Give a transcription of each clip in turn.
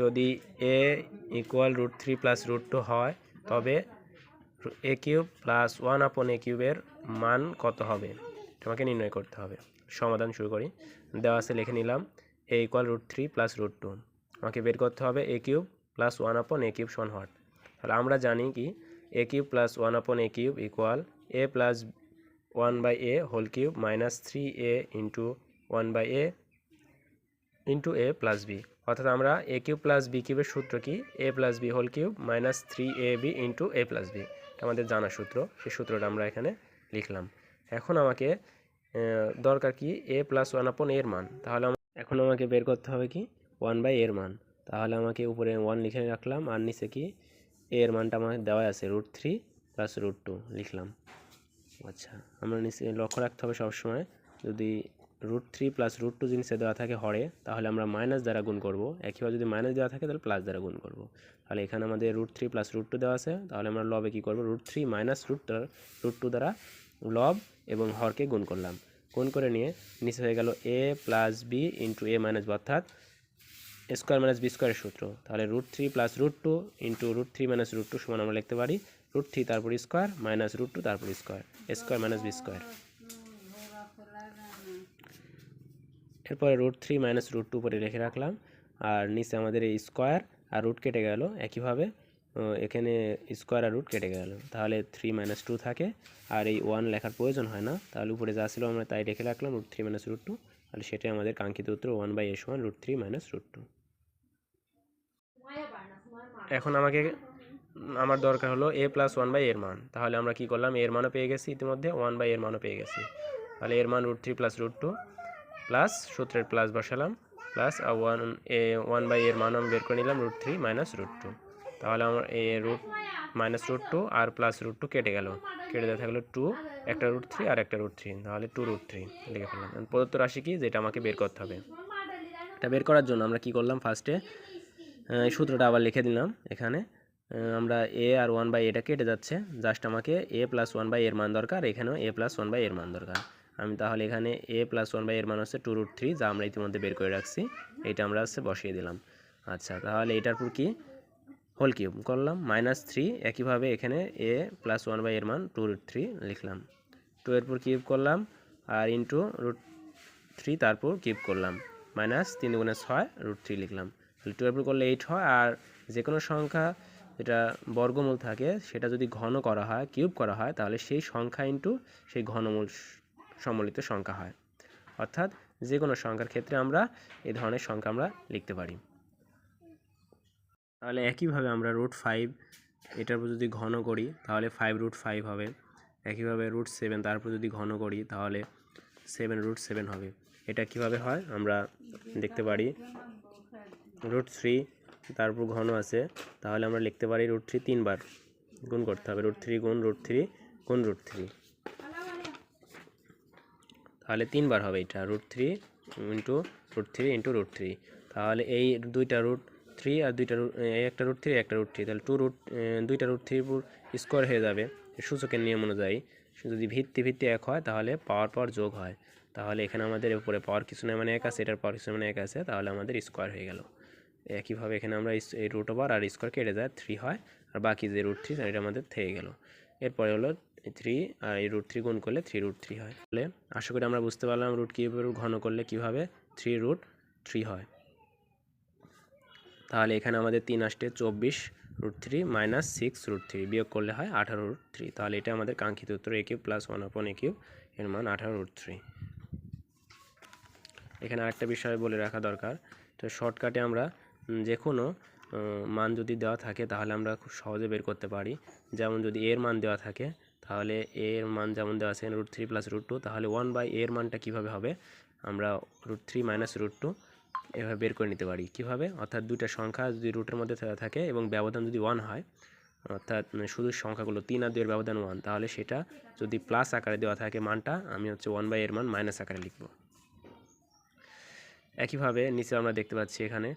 যদি a equal root three plus root two হয়, তবে এ কিউব প্লাস ওয়ান আপন এ কিউবের মান কত হবে? তোমাকে নির্ণয় করতে হবে। সমাধান শুরু করি। দেওয়া আছে, লিখে নিলাম a equal root three plus root two আমাকে বের করতে হবে এ cube plus one upon a cube সমান হট তাহলে আমরা জানি কি এ cube plus one upon a cube equal a plus one by a whole cube minus three a into one by a into a plus b অর্থাৎ আমরা a cube plus b কিউবের সূত্র কি? A plus b whole cube minus three a b into a plus b আমাদের জানা সূত্র, সেই সূত্রটা আমরা এখানে লিখলাম। এখন আমাকে দরকার কি? এ প্লাস ওয়ান আপন এর মান। তাহলে এখন আমাকে বের করতে হবে কি? ওয়ান বাই এর মান। তাহলে আমাকে উপরে ওয়ান লিখে রাখলাম, আর নিচে কি? এর মানটা আমাকে দেওয়া আছে root three plus root two লিখলাম। আচ্ছা আমরা নিচে লক্ষ্য রাখতে হবে সবসময়, যদি root three plus root two জিনিসে দেওয়া থাকে হরে, তাহলে আমরা মাইনাস দ্বারা গুণ করব। একইভাবে যদি মাইনাস দেওয়া থাকে, তাহলে প্লাস দ্বারা গুণ করব। তাহলে এখানে আমাদের root three plus root two দেওয়া আছে, তাহলে আমরা লবে কী করব? Root three minus root root two দ্বারা লব এবং হরকে গুণ করলাম। গুণ করে নিয়ে নিচে হয়ে গেল a plus b into a minus অর্থাৎ স্কোয়ার মাইনাস বি স্কোয়ারের সূত্র। তাহলে root three plus root two into root three minus root two সমান আমরা লিখতে পারি। রুট থ্রি তারপর স্কোয়ার মাইনাস রুট টু তারপর square square minus b square এরপরে root three minus root two উপরে রেখে রাখলাম। আর নিচে আমাদের এই স্কোয়ার আর রুট কেটে গেল একইভাবে। এখানে স্কোয়ার আর রুট কেটে গেল। তাহলে থ্রি মাইনাস টু থাকে। আর এই ওয়ান লেখার প্রয়োজন হয় না। তাহলে উপরে যা ছিল আমরা তাই রেখে রাখলাম root three minus root two তাহলে সেটাই আমাদের কাঙ্ক্ষিত উত্তর one by s one root three minus root two এখন আমাকে আমার দরকার হলো এ প্লাস ওয়ান বাই এর মান। তাহলে আমরা কি করলাম? এর মানও পেয়ে গেছি ইতিমধ্যে। ওয়ান বাই এর মানও পেয়ে গেছি। তাহলে এর মান root three plus root two plus সূত্রের প্লাস বসালাম, plus one A one by এর মান আমি বের করে নিলাম root three minus root two তাহলে আমার a root minus root two R plus root two কেটে গেল। কেটে দেওয়া থাকল টু একটা রুট থ্রি আর একটা রুট থ্রি তাহলে টু রুট থ্রি লিখে ফেললাম। প্রদত্ত রাশি কি? যেটা আমাকে বের করতে হবে। এটা বের করার জন্য আমরা কি করলাম? ফার্স্টে সূত্রটা আবার লিখে দিলাম এখানে। আমরা এ আর ওয়ান বাই এটা কেটে যাচ্ছে। জাস্ট আমাকে এ প্লাস ওয়ান বাই এর মান দরকার, এখানেও এ প্লাস ওয়ান বাই এর মান দরকার। আমি তাহলে এখানে এ প্লাস ওয়ান বাই এর মান হচ্ছে টু রুট থ্রি যা আমরা ইতিমধ্যে বের করে রাখছি। এটা আমরা হচ্ছে বসিয়ে দিলাম। আচ্ছা তাহলে এটার পর কি? হোল কিউব করলাম মাইনাস থ্রি একইভাবে এখানে এ প্লাস ওয়ান বাই এর মান টু রুট থ্রি লিখলাম। টু এর পর কিউব করলাম, আর ইন্টু রুট থ্রি তারপর কিউব করলাম। মাইনাস তিন গুণে ছয় রুট থ্রি লিখলাম। তাহলে টু এর পর করলে এইট হয়, আর যে কোনো সংখ্যা যেটা বর্গমূল থাকে, সেটা যদি ঘন করা হয় কিউব করা হয়, তাহলে সেই সংখ্যা ইন্টু সেই ঘনমূল সম্মিলিত সংখ্যা হয়। অর্থাৎ যে কোনো সংখ্যার ক্ষেত্রে আমরা এই ধরনের সংখ্যা আমরা লিখতে পারি। তাহলে একইভাবে আমরা রুট ফাইভ এটার উপর যদি ঘন করি, তাহলে ফাইভ রুট ফাইভ হবে। একইভাবে রুট সেভেন তারপর যদি ঘন করি, তাহলে সেভেন রুট সেভেন হবে। এটা কীভাবে হয়? আমরা দেখতে পারি। রুট থ্রি তারপর ঘন আছে, তাহলে আমরা লিখতে পারি রুট থ্রি তিনবার। গুণ করতে হবে। রুট থ্রি গুণ রুট থ্রি গুণ রুট থ্রি তাহলে তিনবার হবে এটা root three into root three into root three তাহলে এই দুইটা রুট থ্রি আর দুইটা রুট এই একটা রুট থ্রি একটা রুট থ্রি তাহলে টু রুট দুইটা রুট থ্রি স্কোয়ার হয়ে যাবে সূচকের নিয়ম অনুযায়ী। যদি ভিত্তি ভিত্তি এক হয় তাহলে পাওয়ার পাওয়ার যোগ হয়। তাহলে এখানে আমাদের উপরে পাওয়ার কিছু না মানে এক আছে, এটার পাওয়ার কিছু মানে এক আছে, তাহলে আমাদের স্কোয়ার হয়ে গেল। একইভাবে এখানে আমরা এই রুট ওভার আর স্কোয়ার কেটে যায় থ্রি হয়। আর বাকি যে রুট থ্রি এটা আমাদের থেকে গেল। এরপরে হলো থ্রি আর এই রুট থ্রি গুণ করলে থ্রি রুট থ্রি হয়। তাহলে আশা করি আমরা বুঝতে পারলাম রুট কিউবের ঘন করলে কীভাবে থ্রি রুট থ্রি হয়। তাহলে এখানে আমাদের তিন আসতে চব্বিশ root three minus six root three বিয়োগ করলে হয় আঠারো রুট থ্রি তাহলে এটা আমাদের কাঙ্ক্ষিত উত্তর a cube plus one upon a cube এর মান আঠারো রুট থ্রি এখানে আরেকটা বিষয় বলে রাখা দরকার, তো শর্টকাটে আমরা যে কোনো মান যদি দেওয়া থাকে তাহলে আমরা খুব সহজে বের করতে পারি। যেমন যদি এর মান দেওয়া থাকে তাহলে এ এর মান যেমন দেওয়া আছে root three plus root two তাহলে ওয়ান বাই এর মানটা কীভাবে হবে? আমরা root three minus root two এভাবে বের করে নিতে পারি। কীভাবে? অর্থাৎ দুইটা সংখ্যা যদি রুটের মধ্যে থাকে এবং ব্যবধান যদি ওয়ান হয়, অর্থাৎ মানে শুধু সংখ্যাগুলো তিন আর দুইয়ের ব্যবধান ওয়ান তাহলে সেটা যদি প্লাস আকারে দেওয়া থাকে মানটা, আমি হচ্ছে ওয়ান বাই এর মান মাইনাস আকারে লিখব। একইভাবে নিচে আমরা দেখতে পাচ্ছি এখানে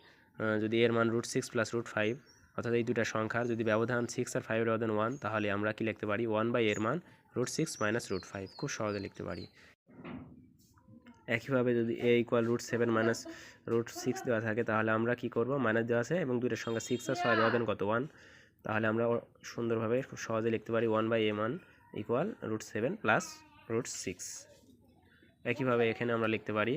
যদি এর মান root six plus root five অর্থাৎ এই দুটা সংখ্যার যদি ব্যবধান সিক্স আর ফাইভের ব্যবধান ওয়ান তাহলে আমরা কি লিখতে পারি? ওয়ান বাই এর মান root six minus root five খুব সহজে লিখতে পারি। একইভাবে যদি a equal root seven minus root six দেওয়া থাকে, তাহলে আমরা কি করব? মাইনাস দেওয়া আছে এবং দুইটার সংখ্যা সিক্স আর ছয় ব্যবধান কত? ওয়ান তাহলে আমরা সুন্দরভাবে খুব সহজে লিখতে পারি ওয়ান বাই এ মান equal root seven plus root six একইভাবে এখানে আমরা লিখতে পারি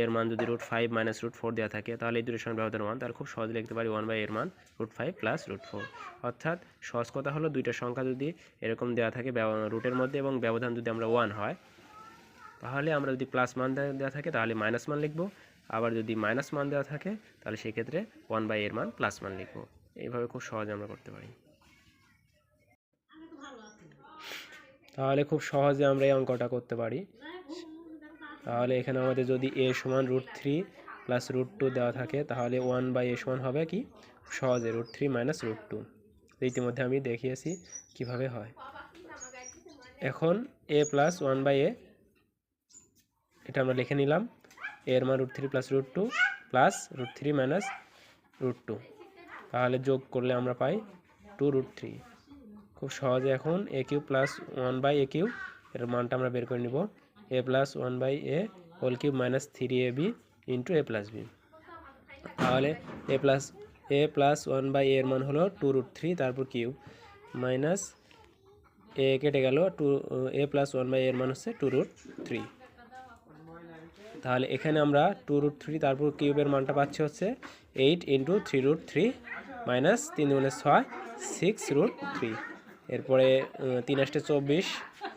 এর মান যদি root five minus root four দেওয়া থাকে, তাহলে এই দুটোর সঙ্গে ব্যবধান ওয়ান তাহলে খুব সহজে লিখতে পারি ওয়ান বাই এর মান root five plus root four অর্থাৎ সহজ কথা হলো দুইটা সংখ্যা যদি এরকম দেওয়া থাকে রুটের মধ্যে এবং ব্যবধান যদি আমরা ওয়ান হয়, তাহলে আমরা যদি প্লাস মান দেওয়া থাকে, তাহলে মাইনাস মান লিখব। আবার যদি মাইনাস মান দেওয়া থাকে, তাহলে সেক্ষেত্রে ওয়ান বাই এর মান প্লাস মান লিখব। এইভাবে খুব সহজে আমরা করতে পারি। তাহলে খুব সহজে আমরা এই অঙ্কটা করতে পারি। তাহলে এখানে আমাদের যদি এ সমান root three plus root two দেওয়া থাকে, তাহলে ওয়ান বাই এ সমান হবে কি? সহজে root three minus root two ইতিমধ্যে আমি দেখিয়েছি কীভাবে হয়। এখন a plus one by a এটা আমরা লিখে নিলাম। এর মান root three plus root two plus root three minus root two তাহলে যোগ করলে আমরা পাই টু রুট থ্রি খুব সহজে এখন a cube plus one by a cube এর মানটা আমরা বের করে নিব। A plus one by a whole cube minus three a b into a plus b তাহলে a plus a plus one by এর মান হলো টু রুট থ্রি তারপর কিউব মাইনাস এ কেটে গেল two a plus one by এর মান হচ্ছে টু রুট থ্রি তাহলে এখানে আমরা টু রুট থ্রি তারপর কিউবের মানটা পাচ্ছি হচ্ছে eight into three root three minus তিন দুগুণে ছয় সিক্স রুট থ্রি এরপরে তিন আসটে চব্বিশ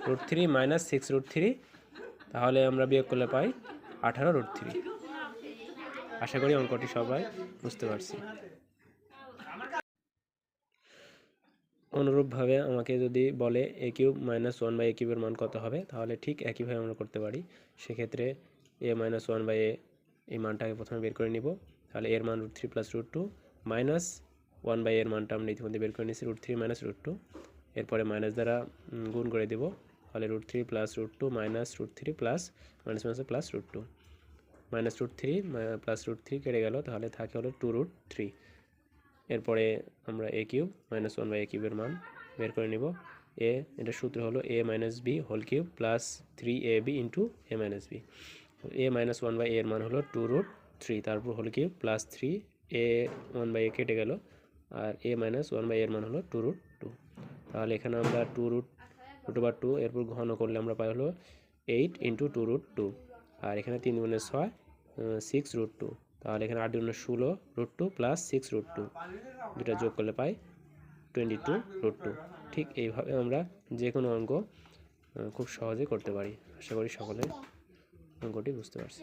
root three minus six root three তাহলে আমরা বিয়োগ করলে পাই আঠারো রুট থ্রি আশা করি অঙ্কটি সবাই বুঝতে পারছি। অনুরূপভাবে আমাকে যদি বলে a cube minus one by a কিউবের মান কত হবে, তাহলে ঠিক একইভাবে আমরা করতে পারি। সেক্ষেত্রে a minus one by a এই মানটাকে প্রথমে বের করে নিব। তাহলে এর মান root three plus root two minus one by এর মানটা আমরা ইতিমধ্যে বের করে নিয়েছি root three minus root two এরপরে মাইনাস দ্বারা গুণ করে দেব। তাহলে root three plus root two minus root three plus minus minus plus root two minus root three plus root three কেটে গেল, তাহলে থাকে হলো টু রুট থ্রি এরপরে আমরা a cube minus one by a কিউবের মান বের করে নিব। এ এটা সূত্র হলো a minus b whole cube plus three a b into a minus b a minus one by এর মান হলো টু রুট থ্রি তারপর whole cube plus three a one by a কেটে গেল। আর এ মাইনাস ওয়ান বাই এর মান হলো টু রুট টু তাহলে এখানে আমরা two root root over two এরপর ঘন করলে আমরা পাই হলো eight into two root two আর এখানে তিন গুণে ছয় সিক্স রুট টু তাহলে এখানে আট গুণে ষোলো root two plus six root two দুটা যোগ করলে পাই টোয়েন্টি টু রুট টু ঠিক এইভাবে আমরা যে কোনো অঙ্ক খুব সহজে করতে পারি। আশা করি সকলে অঙ্কটি বুঝতে পারছি।